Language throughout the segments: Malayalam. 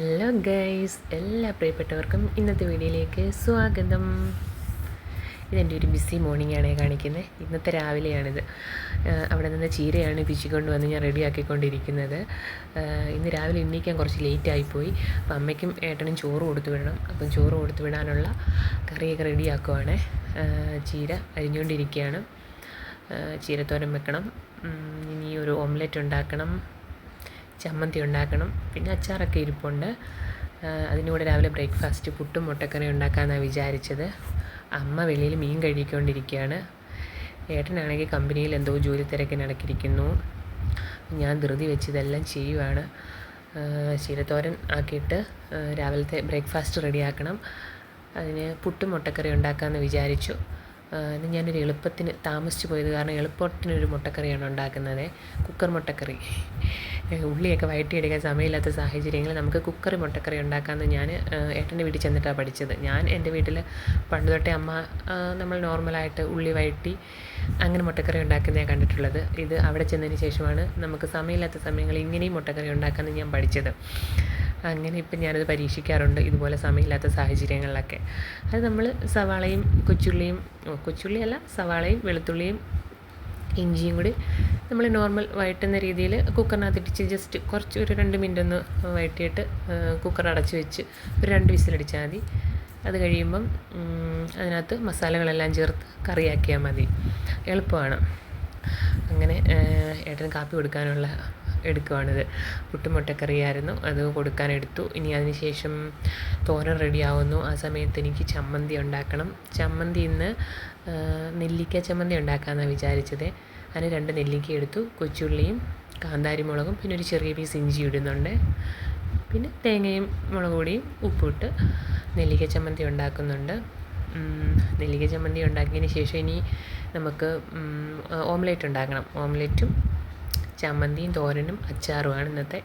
ഹലോ ഗൈസ് എല്ലാ പ്രിയപ്പെട്ടവർക്കും ഇന്നത്തെ വീഡിയോയിലേക്ക് സ്വാഗതം. ഇതെന്റെ ഒരു ബിസി മോർണിംഗ് ആണ് കാണിക്കുന്നത്. ഇന്നത്തെ രാവിലെയാണിത്. അവിടെ നിന്ന് ചീരയാണ് പിച്ചിക്കൊണ്ട് വന്ന് ഞാൻ റെഡിയാക്കിക്കൊണ്ടിരിക്കുന്നത്. ഇന്ന് രാവിലെ എണ്ണീക്കാൻ കുറച്ച് ലേറ്റ് ആയിപ്പോയി. അപ്പം അമ്മയ്ക്കും ഏട്ടനും ചോറ് കൊടുത്തു വിടണം. അപ്പം ചോറ് കൊടുത്തു വിടാനുള്ള കറിയൊക്കെ റെഡിയാക്കുവാണ്. ചീര അരിഞ്ഞുകൊണ്ടിരിക്കുകയാണ്. ചീരത്തോരം വെക്കണം. ഇനി ഒരു ഓംലെറ്റ് ഉണ്ടാക്കണം. ചമ്മന്തി ഉണ്ടാക്കണം. പിന്നെ അച്ചാറൊക്കെ ഇരിപ്പുണ്ട്. അതിന്റെ രാവിലെ ബ്രേക്ക്ഫാസ്റ്റ് പുട്ടും മുട്ടക്കറി ഉണ്ടാക്കാമെന്നാണ് വിചാരിച്ചത്. അമ്മ വെളിയിൽ മീൻ കഴുകിക്കൊണ്ടിരിക്കുകയാണ് ഏട്ടനാണെങ്കിൽ കമ്പനിയിൽ എന്തോ ജോലി തിരക്കിനിടക്കിരിക്കുന്നു ഞാൻ ധൃതി വെച്ച് ഇതെല്ലാം ചെയ്യുവാണ് ശീലത്തോരൻ ആക്കിയിട്ട് രാവിലത്തെ ബ്രേക്ക്ഫാസ്റ്റ് റെഡിയാക്കണം. അതിന് പുട്ടും മുട്ടക്കറി ഉണ്ടാക്കാമെന്ന് വിചാരിച്ചു. ഇന്ന് ഞാനൊരു എളുപ്പത്തിന് താമസിച്ചു പോയത് കാരണം എളുപ്പത്തിനൊരു മുട്ടക്കറിയാണ് ഉണ്ടാക്കുന്നത്. കുക്കർ മുട്ടക്കറി. ഉള്ളിയൊക്കെ വഴറ്റിയെടുക്കാൻ സമയമില്ലാത്ത സാഹചര്യങ്ങളിൽ നമുക്ക് കുക്കറി മുട്ടക്കറി ഉണ്ടാക്കാമെന്ന് ഞാൻ ഏട്ടന്റെ വീട്ടിൽ ചെന്നിട്ടാണ് പഠിച്ചത്. ഞാൻ എന്റെ വീട്ടിൽ പണ്ട് തൊട്ടേ അമ്മ നമ്മൾ നോർമലായിട്ട് ഉള്ളി വഴറ്റി അങ്ങനെ മുട്ടക്കറി ഉണ്ടാക്കുന്നതാണ് കണ്ടിട്ടുള്ളത്. ഇത് അവിടെ ചെന്നതിന് ശേഷമാണ് നമുക്ക് സമയമില്ലാത്ത സമയങ്ങളിൽ ഇങ്ങനെയും മുട്ടക്കറി ഉണ്ടാക്കാമെന്ന് ഞാൻ പഠിച്ചത്. അങ്ങനെ ഇപ്പം ഞാനത് പരീക്ഷിക്കാറുണ്ട് ഇതുപോലെ സമയമില്ലാത്ത സാഹചര്യങ്ങളിലൊക്കെ. അത് നമ്മൾ സവാളയും കൊച്ചുള്ളിയും കൊച്ചുള്ളിയല്ല സവാളയും വെളുത്തുള്ളിയും ഇഞ്ചിയും കൂടി നമ്മൾ നോർമൽ വഴറ്റുന്ന രീതിയിൽ കുക്കറിനകത്തിട്ടിച്ച് ജസ്റ്റ് കുറച്ച് ഒരു രണ്ട് മിനിറ്റ് ഒന്ന് വഴറ്റിയിട്ട് കുക്കർ അടച്ച് വെച്ച് ഒരു രണ്ട് വിസിലടിച്ചാൽ മതി. അത് കഴിയുമ്പം അതിനകത്ത് മസാലകളെല്ലാം ചേർത്ത് കറിയാക്കിയാൽ മതി. എളുപ്പമാണ്. അങ്ങനെ ഏട്ടന് കാപ്പി കൊടുക്കാനുള്ള എടുക്കുവാണിത്. പുട്ടും മുട്ടക്കറിയായിരുന്നു അത് കൊടുക്കാനെടുത്തു. ഇനി അതിനുശേഷം തോരൻ റെഡിയാവുന്നു. ആ സമയത്ത് എനിക്ക് ചമ്മന്തി ഉണ്ടാക്കണം. ചമ്മന്തി ഇന്ന് നെല്ലിക്ക ചമ്മന്തി ഉണ്ടാക്കാമെന്നാണ് വിചാരിച്ചത്. അതിന് രണ്ട് നെല്ലിക്ക എടുത്തു. കൊച്ചുള്ളിയും കാന്താരി മുളകും പിന്നെ ഒരു ചെറിയ പീസ് ഇഞ്ചി ഇടുന്നുണ്ട്. പിന്നെ തേങ്ങയും മുളക് പൊടിയും ഉപ്പിട്ട് നെല്ലിക്ക ചമ്മന്തി ഉണ്ടാക്കുന്നുണ്ട്. നെല്ലിക്ക ചമ്മന്തി ഉണ്ടാക്കിയതിന് ശേഷം ഇനി നമുക്ക് ഓംലെറ്റ് ഉണ്ടാക്കണം. ഓംലെറ്റും ചമ്മന്തിയും തോരനും അച്ചാറുമാണ് ഇന്നത്തെ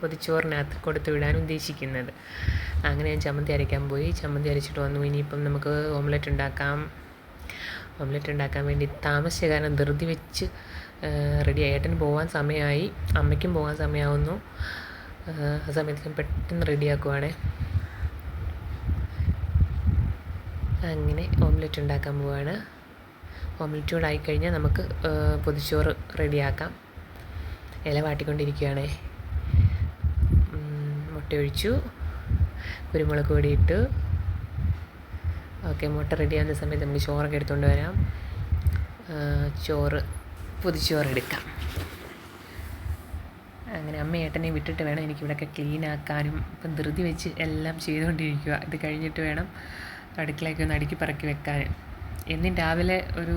പൊതിച്ചോറിനകത്ത് കൊടുത്തു വിടാൻ ഉദ്ദേശിക്കുന്നത്. അങ്ങനെ ഞാൻ ചമ്മന്തി അരയ്ക്കാൻ പോയി. ചമ്മന്തി അരച്ചിട്ട് വന്നു. ഇനിയിപ്പം നമുക്ക് ഓംലെറ്റ് ഉണ്ടാക്കാം. ഓംലെറ്റ് ഉണ്ടാക്കാൻ വേണ്ടി താമസിച്ച കാരണം ധൃതി വെച്ച് റെഡി ഏട്ടന് പോകാൻ സമയമായി. അമ്മയ്ക്കും പോകാൻ സമയമാവുന്നു ആ, സമയത്ത് പെട്ടെന്ന് റെഡിയാക്കുവാണേ അങ്ങനെ ഓംലെറ്റ് ഉണ്ടാക്കാൻ പോവാണ്. ഓംലെറ്റ് കൂടെ ആയിക്കഴിഞ്ഞാൽ നമുക്ക് പൊതിച്ചോറ് റെഡിയാക്കാം ഇല വാട്ടിക്കൊണ്ടിരിക്കുകയാണേ. മുട്ടയൊഴിച്ചു കുരുമുളക് പൊടി ഇട്ടു. ഓക്കെ മുട്ട റെഡിയാകുന്ന സമയത്ത് നമുക്ക് ചോറൊക്കെ എടുത്തുകൊണ്ട് വരാം. ചോറ് പൊതിച്ചോറ് എടുക്കാം. അങ്ങനെ അമ്മ ഏട്ടനെ വിട്ടിട്ട് വേണം എനിക്കിവിടെയൊക്കെ ക്ലീൻ ആക്കാനും. ഇപ്പം ധൃതി വെച്ച് എല്ലാം ചെയ്തുകൊണ്ടിരിക്കുക ഇത് കഴിഞ്ഞിട്ട് വേണം അടുക്കളയൊക്കെ ഒന്ന് അടുക്കി പറക്കി വെക്കാൻ എന്നും രാവിലെ ഒരു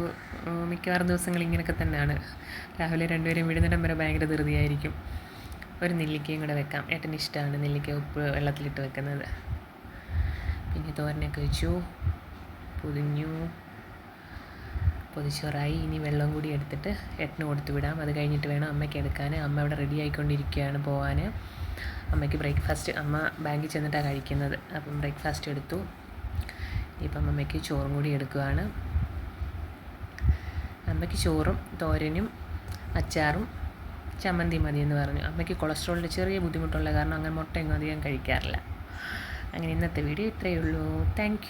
മിക്കവാറും ദിവസങ്ങൾ ഇങ്ങനെയൊക്കെ തന്നെയാണ്. രാവിലെ രണ്ടുപേരും വിടുന്നിടം വരെ ഭയങ്കര ധൃതിയായിരിക്കും. ഒരു നെല്ലിക്കയും കൂടെ വെക്കാം. ഏട്ടന് ഇഷ്ടമാണ് നെല്ലിക്ക ഉപ്പ് വെള്ളത്തിലിട്ട് വെക്കുന്നത്. പിന്നെ തോരനൊക്കെ വെച്ചു. പൊതിഞ്ഞു. പൊതിച്ചോറായി. ഇനി വെള്ളം കൂടി എടുത്തിട്ട് ഏട്ടന് കൊടുത്തു വിടാം. അത് കഴിഞ്ഞിട്ട് വേണം അമ്മയ്ക്ക് എടുക്കാൻ അമ്മ ഇവിടെ റെഡി ആയിക്കൊണ്ടിരിക്കുകയാണ് പോകാൻ അമ്മയ്ക്ക് ബ്രേക്ക്ഫാസ്റ്റ് അമ്മ ബാങ്കിൽ ചെന്നിട്ടാണ് കഴിക്കുന്നത്. അപ്പം ബ്രേക്ക്ഫാസ്റ്റ് എടുത്തു. ഇപ്പം അമ്മയ്ക്ക് ചോറും കൂടി എടുക്കുകയാണ് അമ്മയ്ക്ക് ചോറും തോരനും അച്ചാറും ചമ്മന്തി മതി എന്ന് പറഞ്ഞു. അമ്മയ്ക്ക് കൊളസ്ട്രോളിന്റെ ചെറിയ ബുദ്ധിമുട്ടുള്ള കാരണം അങ്ങനെ മുട്ടയൊന്നും അധികം കഴിക്കാറില്ല. അങ്ങനെ ഇന്നത്തെ വീഡിയോ ഇത്രയേ ഉള്ളൂ. താങ്ക്